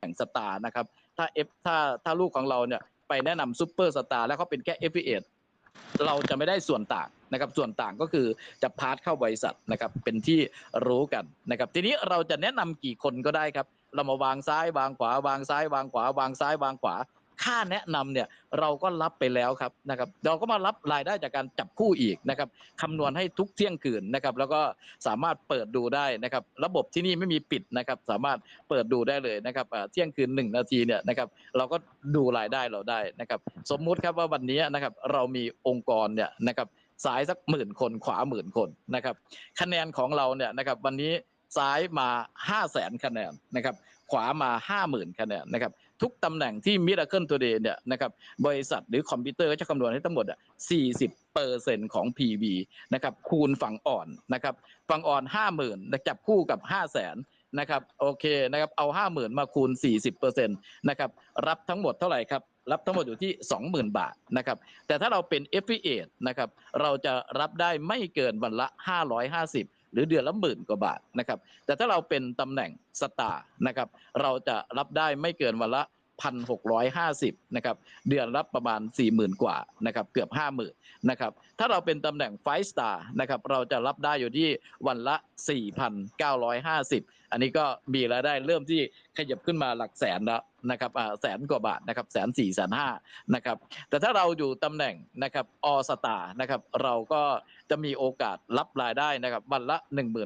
แห่งสตาร์นะครับ ถ้าเอฟถ้าถ้าลูกของเราเนี่ยไปแนะนำซูเปอร์สตาร์แล้วเขาเป็นแค่เอฟเอเราจะไม่ได้ส่วนต่างนะครับส่วนต่างก็คือจะพาร์ทเข้าบริษัทนะครับเป็นที่รู้กันนะครับทีนี้เราจะแนะนำกี่คนก็ได้ครับ เรามาวางซ้ายวางขวาวางซ้ายวางขวาวางซ้ายวางขวา ค่าแนะนำเนี่ยเราก็รับไปแล้วครับนะครับเราก็มารับรายได้จากการจับคู่อีกนะครับคำนวณให้ทุกเที่ยงคืนนะครับแล้วก็สามารถเปิดดูได้นะครับระบบที่นี่ไม่มีปิดนะครับสามารถเปิดดูได้เลยนะครับเที่ยงคืนหนึ่งนาทีเนี่ยนะครับเราก็ดูรายได้เราได้นะครับสมมุติครับว่าวันนี้นะครับเรามีองค์กรเนี่ยนะครับซ้ายสักหมื่นคนขวาหมื่นคนนะครับคะแนนของเราเนี่ยนะครับวันนี้ซ้ายมา 5 0 0แสนคะแนนนะครับขวามา 50,000 คะแนนนะครับ ทุกตำแหน่งที่ Miracle Today เนี่ยนะครับบริษัทหรือคอมพิวเตอร์ก็จะคำนวณให้ทั้งหมดอะ40เปอร์เซ็นต์ของ PV นะครับคูณฝั่งอ่อนนะครับฝั่งอ่อน 50,000นะจับคู่กับ 5 0 0แสนนะครับโอเคนะครับเอา 50,000 มาคูณ 40เปอร์เซ็นต์นะครับรับทั้งหมดเท่าไหร่ครับ รับทั้งหมดอยู่ที่ 20,000 บาทนะครับแต่ถ้าเราเป็น f อ a t นะครับเราจะรับได้ไม่เกินวันละ 550 หรือเดือนละหมื่นกว่าบาทนะครับแต่ถ้าเราเป็นตำแหน่งสตาร์นะครับเราจะรับได้ไม่เกินวันละ 1,650นะครับเดือนรับประมาณ 40,000 กว่านะครับเกือบ 50,000นะครับถ้าเราเป็นตำแหน่งไฟสตาร์นะครับเราจะรับได้อยู่ที่วันละ 4,950 อันนี้ก็มีรายได้เริ่มที่ขยับขึ้นมาหลักแสนแล้ว นะครับแสนกว่าบาทนะครับแสนสี่แสนห้านะครับแต่ถ้าเราอยู่ตำแหน่งนะครับอสตานะครับเราก็จะมีโอกาสรับรายได้นะครับวันละ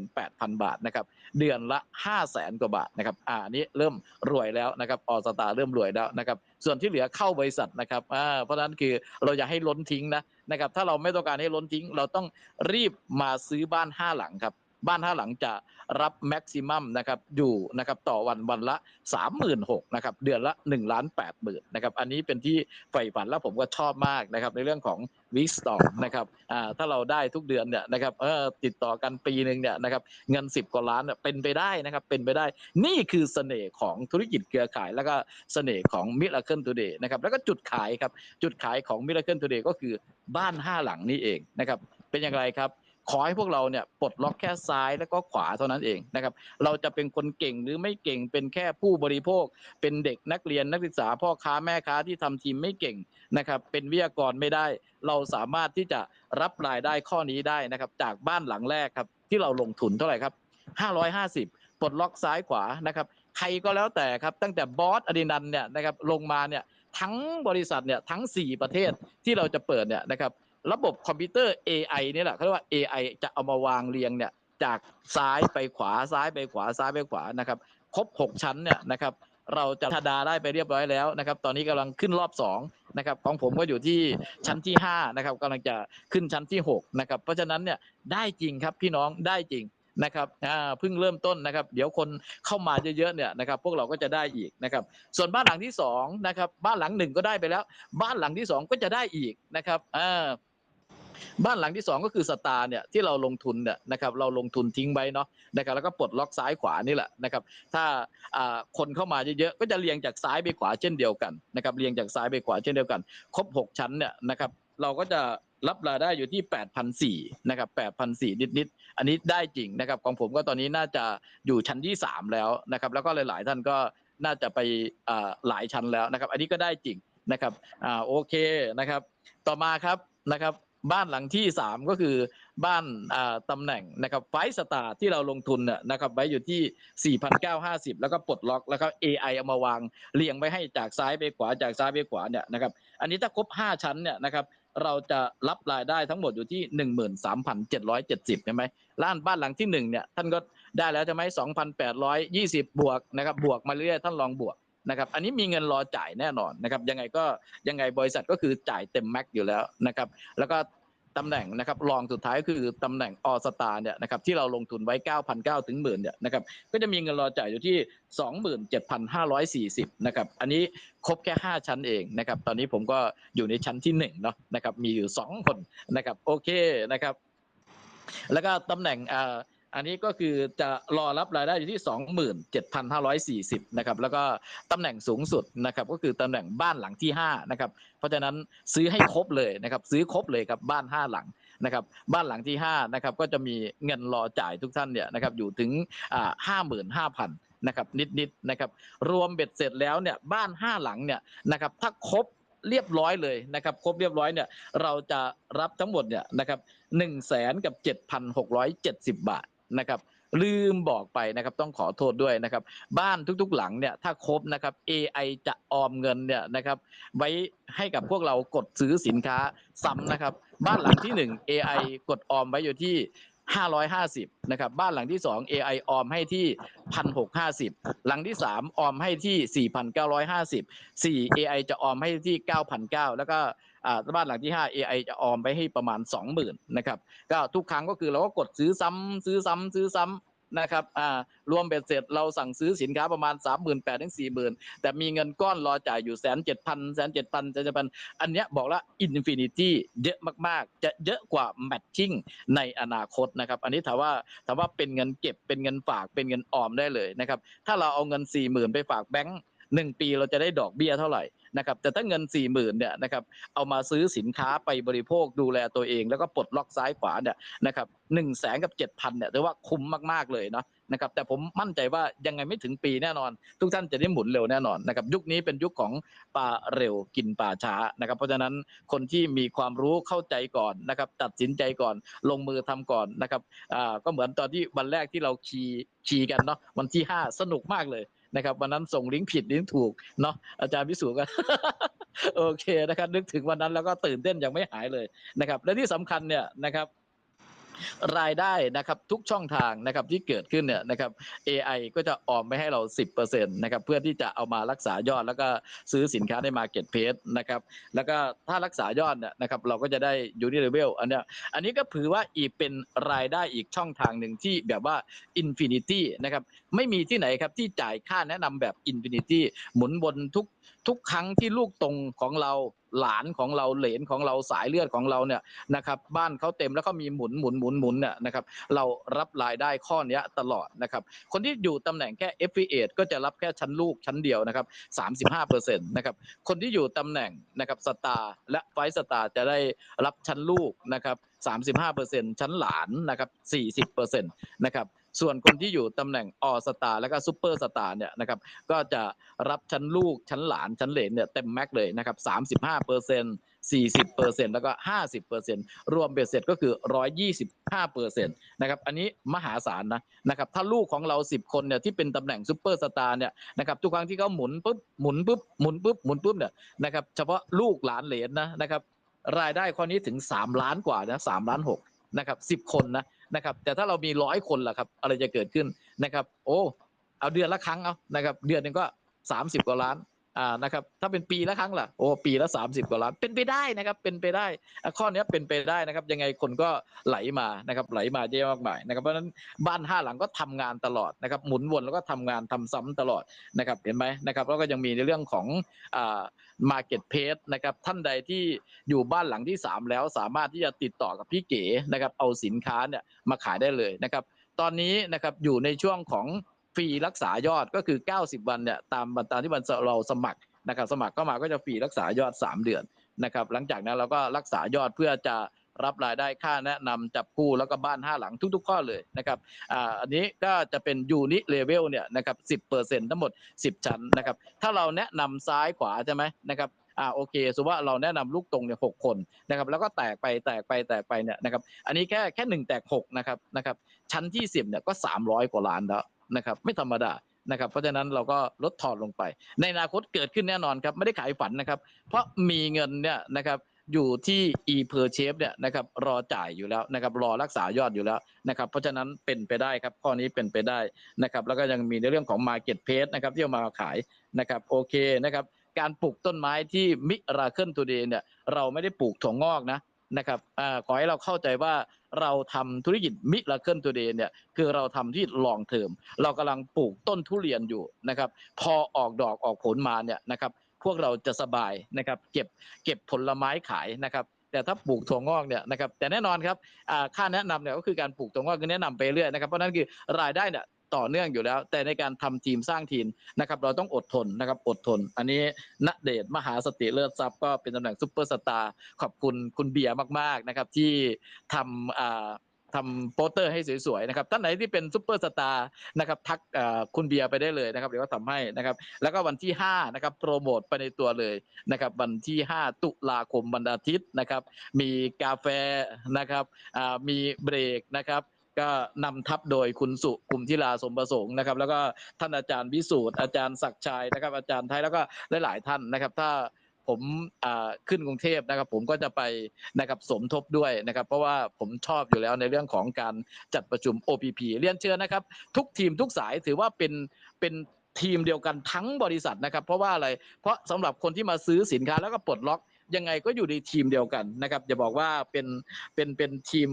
18,000 บาทนะครับเดือนละ 5 0 0แสนกว่าบาทนะครับอ่านี้เริ่มรวยแล้วนะครับอสตาเริ่มรวยแล้วนะครับส่วนที่เหลือเข้าบริษัทนะครับอ่าเพราะฉะนั้นคือเราอย่าให้ล้นทิ้งนะนะครับถ้าเราไม่ต้องการให้ล้นทิ้ง เราต้องรีบมาซื้อบ้าน 5 หลังครับ บ้าน5หลังจะรับแม็กซิมัมนะครับอยู่นะครับต่อวันวันละ 36,000นะครับเดือนละ1ล้าน80,000นนะครับอันนี้เป็นที่ใฝ่ฝันแล้วผมก็ชอบมากนะครับในเรื่องของวิสตอมนะครับอ่าถ้าเราได้ทุกเดือนเนี่ยนะครับเออติดต่อกันปีหนึ่งเนี่ยนะครับเงิน 10กว่าล้านเป็นไปได้นะครับเป็นไปได้นี่คือเสน่ห์ของธุรกิจเครือข่าย แล้วก็เสน่ห์ของ Miracle Today นะครับแล้วก็จุดขายครับจุดขายของ Miracle Today ก็คือบ้าน 5 หลังนี้เองนะครับเป็นอย่างไรครับ ขอให้พวกเราเนี่ยปลดล็อกแค่ซ้ายแล้วก็ขวาเท่านั้นเองนะครับ เราจะเป็นคนเก่งหรือไม่เก่งเป็นแค่ผู้บริโภค เป็นเด็กนักเรียนนักศึกษาพ่อค้าแม่ค้าที่ทำทีมไม่เก่งนะครับ เป็นวิทยากรไม่ได้ เราสามารถที่จะรับรายได้ข้อนี้ได้นะครับ จากบ้านหลังแรกครับ ที่เราลงทุนเท่าไหร่ครับ 550ปลดล็อกซ้ายขวานะครับ ใครก็แล้วแต่ครับ ตั้งแต่บอสอดินันเนี่ยนะครับลงมาเนี่ยทั้งบริษัทเนี่ยทั้ง 4 ประเทศที่เราจะเปิดเนี่ยนะครับ ระบบคอมพิวเตอร์ AI เนี่ยแหละเขาเรียกว่า AI จะเอามาวางเรียงเนี่ยจากซ้ายไปขวาซ้ายไปขวาซ้ายไปขวานะครับครบ 6 ชั้นเนี่ยนะครับเราจะธดาได้ไปเรียบร้อยแล้วนะครับ ตอนนี้กำลังขึ้นรอบ2นะครับของผมก็อยู่ที่ชั้นที่5นะครับกำลังจะขึ้นชั้นที่6นะครับเพราะฉะนั้นเนี่ยได้จริงครับพี่น้องได้จริงนะครับอ่าเพิ่งเริ่มต้นนะครับ เดี๋ยวคนเข้ามาเยอะๆเนี่ยนะครับ พวกเราก็จะได้อีกนะครับ ส่วนบ้านหลังที่สองนะครับบ้านหลังหนึ่งก็ได้ไปแล้ว บ้านหลังที่สองก็จะได้อีกนะครับอ่า บ้านหลังที่สองก็คือสตาร์เนี่ยที่เราลงทุนเนี่ยนะครับเราลงทุนทิ้งไว้เนาะนะครับแล้วก็ปลดล็อกซ้ายขวานี่แหละนะครับถ้าคนเข้ามาเยอะๆก็จะเรียงจากซ้ายไปขวาเช่นเดียวกันนะครับเรียงจากซ้ายไปขวาเช่นเดียวกัน ครบ 6 ชั้นเนี่ยนะครับเราก็จะรับรายได้อยู่ที่ 8,400นะครับ8,400นิดๆ อันนี้ได้จริงนะครับ ของผมก็ตอนนี้น่าจะอยู่ชั้นที่ 3 แล้วนะครับ แล้วก็หลาย ๆ ท่านก็น่าจะไปหลายชั้นแล้วนะครับ อันนี้ก็ได้จริงนะครับอ่าโอเคนะครับ ต่อมาครับนะครับ บ้านหลังที่ 3 ก็คือบ้านอ่าตำแหน่งนะครับไฟสตาร์ที่เราลงทุนเนี่ยนะครับไว้อยู่ที่ 4,950 แล้วก็ปลดล็อกแล้วก็ AI เอามาวางเรียงไว้ให้จากซ้ายไปขวาจากซ้ายไปขวาเนี่ยนะครับอันนี้ถ้าครบ 5 ชั้นเนี่ยนะครับเราจะรับรายได้ทั้งหมดอยู่ที่ 13,770ใช่ไหมล้านบ้านหลังที่1เนี่ยท่านก็ได้แล้วใช่ไหม2,820 บวกนะครับบวกมาเรื่อยๆท่านลองบวก นะครับอันนี้มีเงินรอจ่ายแน่นอนนะครับยังไงก็ยังไงบริษัทก็คือจ่ายเต็มแม็กอยู่แล้วนะครับแล้วก็ตำแหน่งนะครับรองสุดท้ายก็คือตำแหน่งอสตาเนี่ยนะครับที่เราลงทุนไว้ 9,900 ถึงหมื่นเนี่ยนะครับก็จะมีเงินรอจ่ายอยู่ที่ 27,540นะครับอันนี้ครบแค่ 5 ชั้นเองนะครับตอนนี้ผมก็อยู่ในชั้นที่1เนาะนะครับมีอยู่ 2 คนนะครับโอเคนะครับแล้วก็ตำแหน่งอ่า อันนี้ก็คือจะรอรับรายได้อยู่ที่ 27,540นะครับแล้วก็ตำแหน่งสูงสุดนะครับก็คือตำแหน่งบ้านหลังที่5นะครับเพราะฉะนั้นซื้อให้ครบเลยนะครับซื้อครบเลยครับบ้าน 5 หลังนะครับบ้านหลังที่5นะครับก็จะมีเงินรอจ่ายทุกท่านเนี่ยนะครับอยู่ถึงอ่า55,000นะครับนิดๆนะครับรวมเบ็ดเสร็จแล้วเนี่ยบ้านห้าหลังเนี่ยนะครับถ้าครบเรียบร้อยเลยนะครับครบเรียบร้อยเนี่ยเราจะรับทั้งหมดเนี่ยนะครับหนึ่งแสนกับเจ็ดพันหกร้อยเจ็ดสิบบาท นะครับ ลืมบอกไปนะครับต้องขอโทษด้วยนะครับ บ้านทุกๆหลังเนี่ยถ้าครบนะครับ AI จะออมเงินเนี่ยนะครับ ไว้ให้กับพวกเรากดซื้อสินค้าซ้ำนะครับ บ้านหลังที่หนึ่ง AI กดออมไว้อยู่ที่550นะครับบ้านหลังที่ 2 AI ออมให้ที่ 1,650 หลังที่ 3 ออมให้ที่ 4,950 4 AI จะออมให้ที่ 9,900 แล้วก็ บ้านหลังที่ 5 AI จะออมไปให้ประมาณ 20,000นะครับก็ทุกครั้งก็คือเราก็กดซื้อซ้ำซื้อซ้ำซื้อซ้ำนะครับอ่ารวมเบ็ดเสร็จเราสั่งซื้อสินค้าประมาณ 38,000ถึง40,000 แต่มีเงินก้อนรอจ่ายอยู่แสนเจ็ดพันแสนเจ็ดพันแสนเจ็ดพันอันเนี้ยบอกแล้วอินฟินิตี้เยอะมากๆ จะเยอะกว่าแมทชิ่งในอนาคตนะครับ อันนี้ถามว่าถามว่าเป็นเงินเก็บเป็นเงินฝากเป็นเงินออมได้เลยนะครับ ถ้าเราเอาเงิน4ี่หมื่นไปฝากแบงก์ หนึ่งปีเราจะได้ดอกเบี้ยเท่าไหร่นะครับแต่ถ้าเงิน4ี่หมื่นเนี่ยนะครับเอามาซื้อสินค้าไปบริโภคดูแลตัวเอง แล้วก็ปลดล็อกซ้ายขวาเนี่ยนะครับหนึ่งแสนกับเจ็ดพันเนี่ยถือว่าคุ้มมากๆเลยเนาะนะครับแต่ผมมั่นใจว่ายังไงไม่ถึงปีแน่นอน ทุกท่านจะได้หมุนเร็วแน่นอนนะครับยุคนี้เป็นยุคของปลาเร็วกินปลาช้านะครับเพราะฉะนั้นคนที่มีความรู้เข้าใจก่อนนะครับตัดสินใจก่อนลงมือทำก่อนนะครับอ่าก็เหมือนตอนที่วันแรกที่เราขี่ขี่กันเนาะวันที่ 5 สนุกมากเลย นะครับวันนั้นส่งลิงก์ผิดลิงก์ถูกเนาะอาจารย์พิสูจน์กันโอเคนะครับนึกถึงวันนั้นแล้วก็ตื่นเต้นยังไม่หายเลยนะครับและที่สำคัญเนี่ยนะครับ รายได้นะครับทุกช่องทางนะครับที่เกิดขึ้นเนี่ยนะครับ AI ก็จะออมไปให้เรา 10%นะครับเพื่อที่จะเอามารักษายอดแล้วก็ซื้อสินค้าใน Market p l a c e นะครับแล้วก็ถ้ารักษายอดเนี่ยนะครับเราก็จะได้ยูนิเลเวลอันเนี้ยอันนี้ก็ถือว่าอีกเป็นรายได้อีกช่องทางหนึ่งที่แบบว่า Infinity นะครับไม่มีที่ไหนครับที่จ่ายค่าแนะนำแบบ Infinity หมุนวนทุก ทุกครั้งที่ลูกตรงของเราหลานของเราเหลนของเราสายเลือดของเราเนี่ยนะครับบ้านเขาเต็มแล้วก็มีหมุนหมุนหมุนหมุนเนี่ยนะครับเรารับรายได้ข้อเนี้ยตลอดนะครับคนที่อยู่ตำแหน่งแค่ affiliate ก็จะรับแค่ชั้นลูกชั้นเดียวนะครับ35%นะครับคนที่อยู่ตำแหน่งนะครับสตาร์และไฟสตาร์จะได้รับชั้นลูกนะครับ35%ชั้นหลานนะครับ40%นะครับ ส่วนคนที่อยู่ตำแหน่งออสตาร์และก็ซูเปอร์สตาร์เนี่ยนะครับก็จะรับชั้นลูกชั้นหลานชั้นเหลนเนี่ยเต็มแม็กเลยนะครับ35เปอร์เซ็นต์40เปอร์เซ็นต์แล้วก็ 50เปอร์เซ็นต์รวมเบ็ดเสร็จก็คือ 125เปอร์เซ็นต์นะครับ อันนี้มหาศาลนะนะครับ ถ้าลูกของเรา 10 คนเนี่ยที่เป็นตำแหน่งซูเปอร์สตาร์เนี่ยนะครับทุกครั้งที่เขาหมุนปุ๊บหมุนปุ๊บหมุนปุ๊บหมุนปุ๊บเนี่ยนะครับเฉพาะลูกหลานเหลนนะนะครับรายได้ข้อนี้ถึง 3 ล้านกว่านะ3ล้าน6 นะครับสิบคนนะนะครับ แต่ถ้าเรามีร้อยคนล่ะครับ อะไรจะเกิดขึ้นนะครับ โอ้ เอาเดือนละครั้งเอานะครับ เดือนหนึ่งก็สามสิบกว่าล้าน อ่านะครับถ้าเป็นปีละครั้งล่ะโอ้ปีละสามสิบกว่าล้านเป็นไปได้นะครับเป็นไปได้ข้อเนี้ยเป็นไปได้นะครับ ยังไงคนก็ไหลมานะครับไหลมาเยอะมากมายนะครับเพราะฉะนั้นบ้านห้าหลังก็ทำงานตลอดนะครับหมุนวนแล้วก็ทำงานทำซ้ำตลอดนะครับเห็นไหมนะครับแล้วก็ยังมีในเรื่องของอ่า Market p a c e นะครับท่านใดที่อยู่บ้านหลังที่ 3 แล้วสามารถที่จะติดต่อกับพี่เก๋นะครับเอาสินค้าเนี่ยมาขายได้เลยนะครับตอนนี้นะครับอยู่ในช่วงของ ฟรีรักษายอดก็คือ 90 วันเนี่ยตามตามที่มันเราสมัครนะครับสมัครเข้ามาก็จะฟรีรักษายอด 3 เดือนนะครับหลังจากนั้นเราก็รักษายอดเพื่อจะรับรายได้ค่าแนะนำจับคู่แล้วก็บ้าน 5 หลังทุก ๆ ข้อเลยนะครับอ่าอันนี้ก็จะเป็นยูนิเลเวลเนี่ยนะครับ10%ทั้งหมด 10 ชั้นนะครับถ้าเราแนะนำซ้ายขวาใช่ไหมนะครับอ่าโอเคสมมติว่าเราแนะนำลูกตรงเนี่ยหกคนนะครับแล้วก็แตกไปแตกไปแตกไปเนี่ยนะครับอันนี้แค่แค่หนึ่งแตกหกนะครับนะครับชั้นที่สิบเนี่ยก็สามร้อยกว่าล้านแล้ว นะครับไม่ธรรมดานะครับเพราะฉะนั้นเราก็ลดทอนลงไป ในอนาคตเกิดขึ้นแน่นอนครับไม่ได้ขายฝันนะครับ เพราะมีเงินเนี่ยนะครับอยู่ที่ e purchase เนี่ยนะครับรอจ่ายอยู่แล้วนะครับรอรักษายอดอยู่แล้วนะครับเพราะฉะนั้นเป็นไปได้ครับข้อนี้เป็นไปได้นะครับแล้วก็ยังมีในเรื่องของ market place นะครับที่เอามาขายนะครับโอเคนะครับการปลูกต้นไม้ที่มิราเคิลทูเดย์เนี่ยเราไม่ได้ปลูกถั่วงอกนะนะครับอ่าขอให้เราเข้าใจว่า เราทำธุรกิจมิราเคิลทูเดย์เนี่ยคือเราทำที่ลองเทอมเรากำลังปลูกต้นทุเรียนอยู่นะครับ พอออกดอกออกผลมาเนี่ยนะครับพวกเราจะสบายนะครับ เก็บเก็บผลไม้ขายนะครับ แต่ถ้าปลูกถั่วงอกเนี่ยนะครับแต่แน่นอนครับค่าแนะนำเนี่ยก็คือการปลูกถั่วงอกก็แนะนำไปเรื่อยนะครับเพราะฉะนั้นคือรายได้เนี่ย ต่อเนื่องอยู่แล้ว แต่ในการทำทีมสร้างทีมนะครับเราต้องอดทนนะครับอดทน อันนี้ณเดชน์มหาสติเลิศทรัพย์ก็เป็นตำแหน่งซุปเปอร์สตาร์ขอบคุณคุณเบียร์มากๆนะครับที่ทำอ่าทำโปสเตอร์ให้สวยๆนะครับท่านไหนที่เป็นซุปเปอร์สตาร์นะครับทักอ่อคุณเบียร์ไปได้เลยนะครับเดี๋ยวก็ทำให้นะครับ แล้วก็วันที่5นะครับโปรโมทไปในตัวเลยนะครับวันที่ 5 ตุลาคมวันอาทิตย์นะครับ มีกาแฟนะครับอ่ามีเบรกนะครับ ก็นำทัพโดยคุณสุกุมทิลาสมประสงค์นะครับ แล้วก็ท่านอาจารย์วิสูตรอาจารย์ศักชัยนะครับ อาจารย์ไทยแล้วก็หลายๆท่านนะครับ ถ้าผมขึ้นกรุงเทพนะครับ ผมก็จะไปนะครับสมทบด้วยนะครับ เพราะว่าผมชอบอยู่แล้วในเรื่องของการจัดประชุม OPP เรียนเชิญนะครับ ทุกทีมทุกสายถือว่าเป็นเป็นทีมเดียวกันทั้งบริษัทนะครับ เพราะว่าอะไรเพราะสำหรับคนที่มาซื้อสินค้าแล้วก็ปลดล็อกยังไงก็อยู่ในทีมเดียวกันนะครับอย่าบอกว่าเป็นเป็นเป็นทีม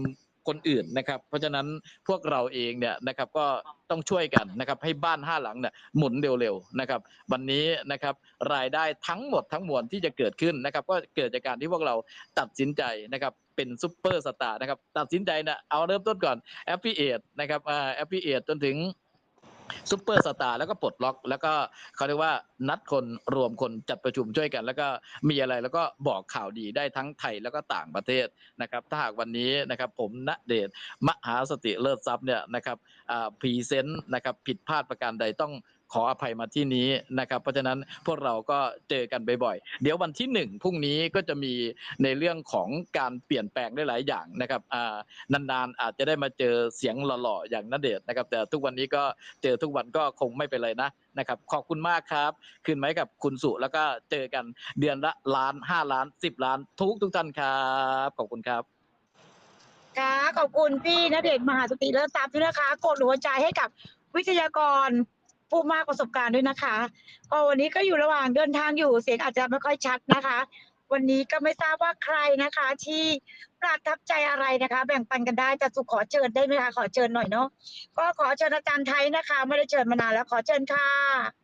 คนอื่นนะครับ เพราะฉะนั้นพวกเราเองเนี่ยนะครับก็ต้องช่วยกันนะครับให้บ้านห้าหลังเนี่ยหมุนเร็วๆนะครับ วันนี้นะครับรายได้ทั้งหมดทั้งมวลที่จะเกิดขึ้นนะครับ ก็เกิดจากการที่พวกเราตัดสินใจนะครับเป็นซุปเปอร์สตาร์นะครับตัดสินใจนะเอาเริ่มต้นก่อนแอปพลิเอตนะครับแอปพลิเอตจนถึง ซุปเปอร์สตาร์แล้วก็ปลดล็อก แล้วก็เขาเรียกว่านัดคนรวมคนจัดประชุมช่วยกัน แล้วก็มีอะไรแล้วก็บอกข่าวดีได้ทั้งไทยแล้วก็ต่างประเทศนะครับ ถ้าหากวันนี้นะครับผมณเดชน์มหาสติเลิศทรัพย์เนี่ยนะครับพรีเซนต์นะครับผิดพลาดประการใดต้อง ขออภัยมาที่นี้นะครับเพราะฉะนั้นพวกเราก็เจอกันบ่อยๆ เดี๋ยววันที่หนึ่งพรุ่งนี้ก็จะมีในเรื่องของการเปลี่ยนแปลงได้หลายอย่างนะครับนานๆอาจจะได้มาเจอเสียงหล่อๆอย่างณเดชน์นะครับ แต่ทุกวันนี้ก็เจอทุกวันก็คงไม่เป็นไรนะนะครับขอบคุณมากครับ คืนไหมกับคุณสุแล้วก็เจอกันเดือนละล้านห้าล้านสิบล้านทุกทุกท่านครับขอบคุณครับค่ะขอบคุณพี่ณเดชมหาสติเลิศทรัพย์ด้วยนะคะ กดหัวใจให้กับวิทยากร ผู้มากประสบการณ์ด้วยนะคะก็วันนี้ก็อยู่ระหว่างเดินทางอยู่เสียงอาจจะไม่ค่อยชัดนะคะ วันนี้ก็ไม่ทราบว่าใครนะคะ ที่ประทับใจอะไรนะคะ แบ่งปันกันได้จะสุขขอเชิญได้ไหมคะขอเชิญหน่อยเนาะก็ขอเชิญอาจารย์ไทยนะคะ ไม่ได้เชิญมานานแล้วขอเชิญค่ะ